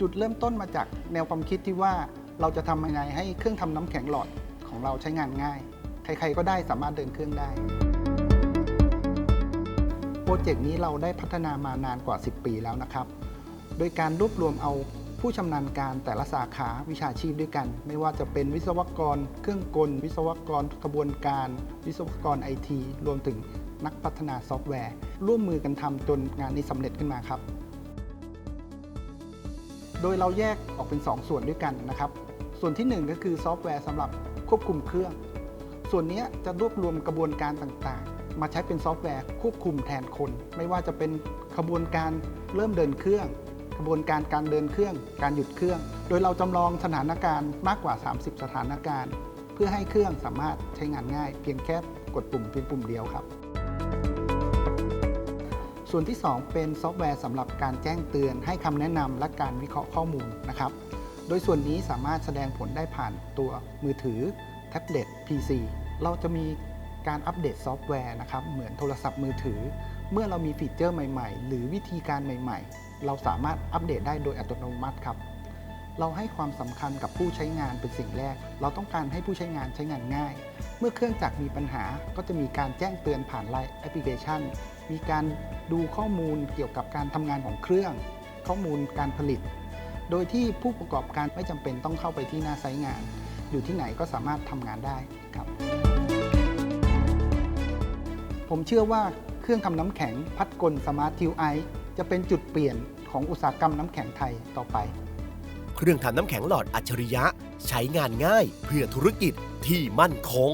จุดเริ่มต้นมาจากแนวความคิดที่ว่าเราจะทำยังไงให้เครื่องทำน้ำแข็งหลอดของเราใช้งานง่าย ใครๆก็ได้สามารถเดินเครื่องได้ โปรเจกต์นี้เราได้พัฒนามานานกว่า 10 ปีแล้วนะครับ โดยการรวบรวมเอาผู้ชำนาญการแต่ละสาขาวิชาชีพด้วยกัน ไม่ว่าจะเป็นวิศวกร เครื่องกล วิศวกรกระบวนการ วิศวกรไอทีรวมถึงนักพัฒนาซอฟต์แวร์ ร่วมมือกันทำจนงานนี้สำเร็จขึ้นมาครับ โดยเราแยกออกเป็น 2 ส่วนด้วยกันนะครับ ส่วนทีหนึ่1 ก็คือซอฟต์แวร์สำหรับควบคุมเครื่อง ส่วนนี้จะรวบรวมกระบวนการต่างๆ มาใช้เป็นซอฟต์แวร์ควบคุมแทนคน ไม่ว่าจะเป็นกระบวนการเริ่มเดินเครื่องกระบวนการการเดินเครื่อง การหยุดเครื่อง โดยเราจำลองสถานการณ์มากกว่า 30 สถานการณ์ เพื่อให้เครื่องสามารถใช้งานง่าย เพียงแค่กดปุ่มเพียงปุ่มเดียวครับ ส่วนที่ 2 เป็นซอฟต์แวร์สำหรับการแจ้งเตือนให้คำแนะนำและการวิเคราะห์ข้อมูลนะครับ โดยส่วนนี้สามารถแสดงผลได้ผ่านตัวมือถือ แท็บเล็ต PC เราจะมีการอัปเดตซอฟต์แวร์นะครับ เหมือนโทรศัพท์มือถือ เมื่อเรามีฟีเจอร์ใหม่ ๆ หรือวิธีการใหม่ ๆ เราสามารถอัปเดตได้โดยอัตโนมัติครับ เราให้ความสำคัญกับผู้ใช้งานเป็นสิ่งแรก เราต้องการให้ผู้ใช้งานใช้งานง่าย เมื่อเครื่องจักรมีปัญหาก็จะมีการแจ้งเตือนผ่านไลน์แอปพลิเคชัน มีการดูข้อมูลเกี่ยวกับการทำงานของเครื่อง ข้อมูลการผลิต โดยที่ผู้ประกอบการไม่จำเป็นต้องเข้าไปที่หน้าไซต์งาน อยู่ที่ไหนก็สามารถทำงานได้ครับ ผมเชื่อว่าเครื่องทำน้ำแข็งพัดกลสมาร์ททิวไอจะเป็นจุดเปลี่ยนของอุตสาหกรรมน้ำแข็งไทยต่อไป เครื่องทำน้ำแข็งหลอดอัจฉริยะ ใช้งานง่ายเพื่อธุรกิจที่มั่นคง